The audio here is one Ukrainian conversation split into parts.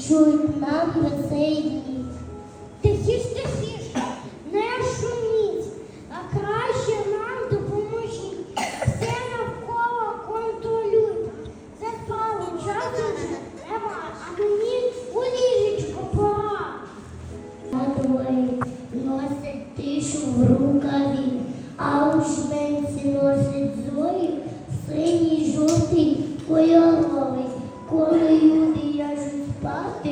Чують нам веселі дні. Тихіш, тихіш, не шуміть, а краще нам допоможіть. Все навколо контролюйте. Це справа, часу вже нема, а мені у ліжечку пора. Матвей носить тишу в рукаві, а у швенці носить зою синій жовтий кольоровий, колею. Birthday.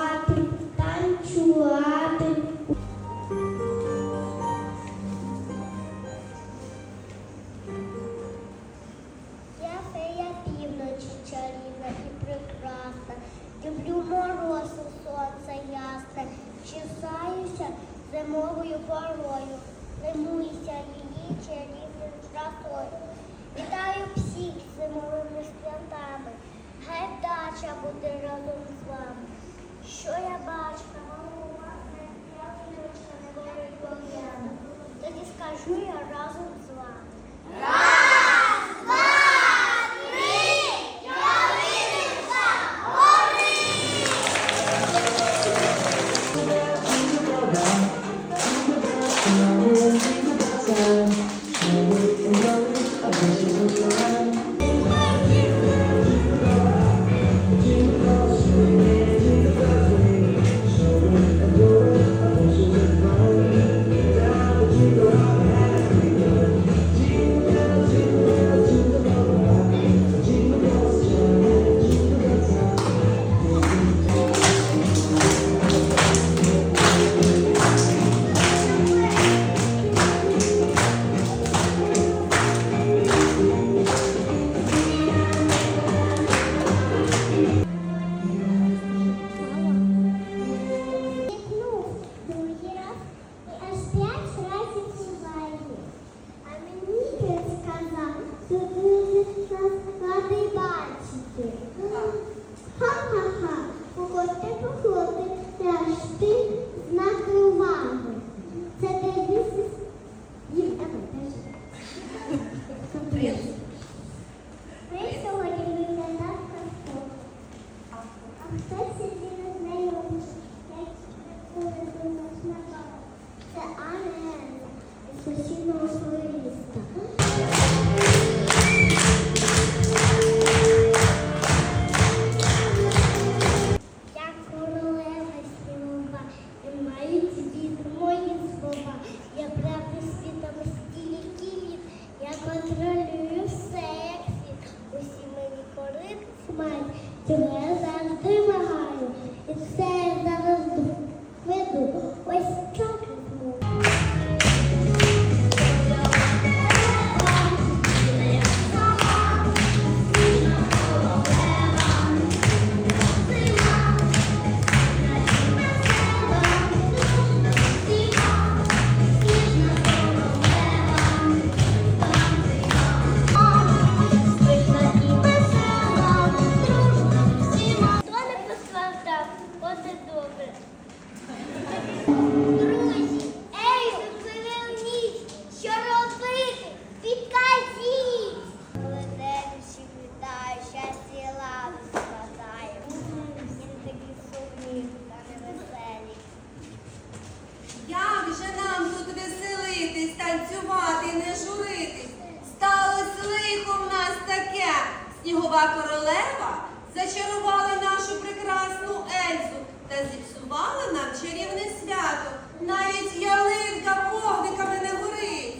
разом з вами. Що я бачила, мама у вас не правильно, не говорить пом'яна. Тоді скажу я разом з вами. добре. Друзі, ей, поверніть, що робити? Підказіть. Молодець, всі вітаю, щастя і. Він такий сумний та невеселий. Як же нам тут веселитись, танцювати, не журитись? Сталось лихо нас таке. Снігова королева зачарувала та зіпсувала нам чарівне свято. Навіть ялинка вогниками не горить.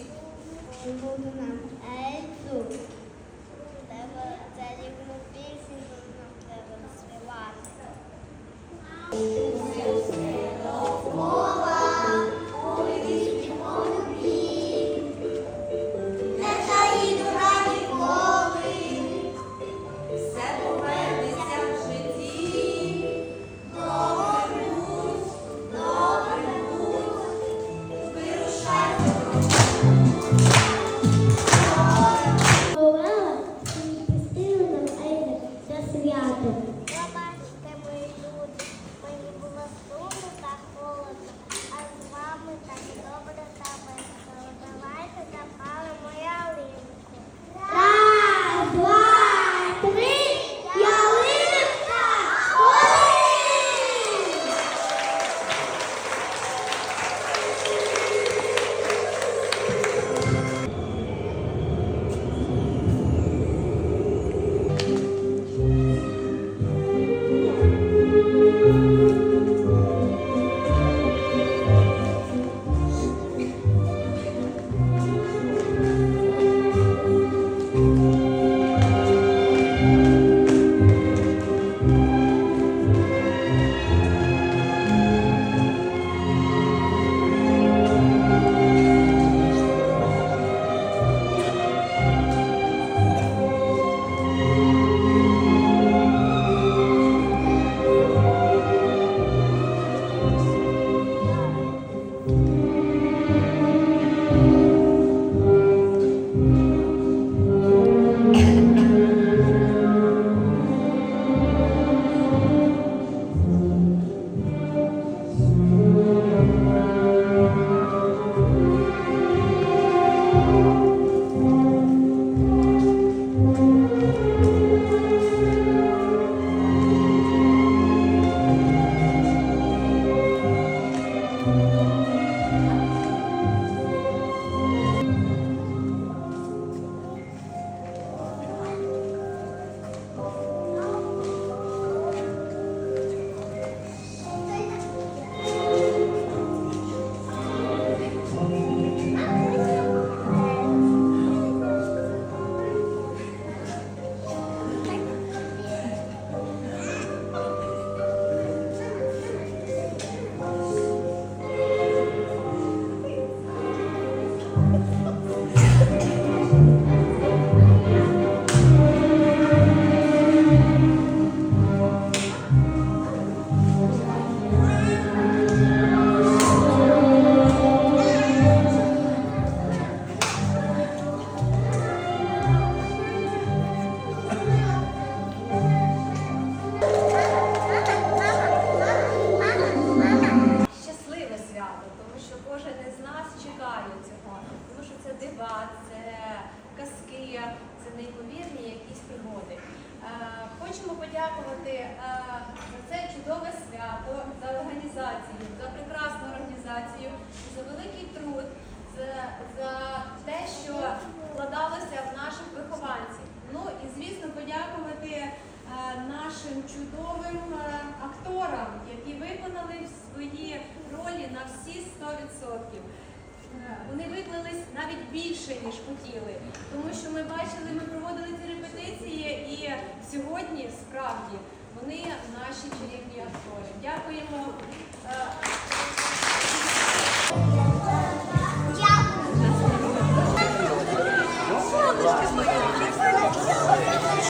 Ельзу, треба чарівну пісню нам треба співати. Подякувати е, за це чудове свято, за організацію, за прекрасну організацію, за великий труд, за, за те, що вкладалося в наших вихованців. Ну і звісно, подякувати е, нашим чудовим е, акторам, які виконали свої ролі на всі 100% вони виклались навіть більше, ніж хотіли. Тому що ми бачили, ми проводили ці репетиції, і сьогодні справді вони наші чарівні актори. Дякуємо. Е,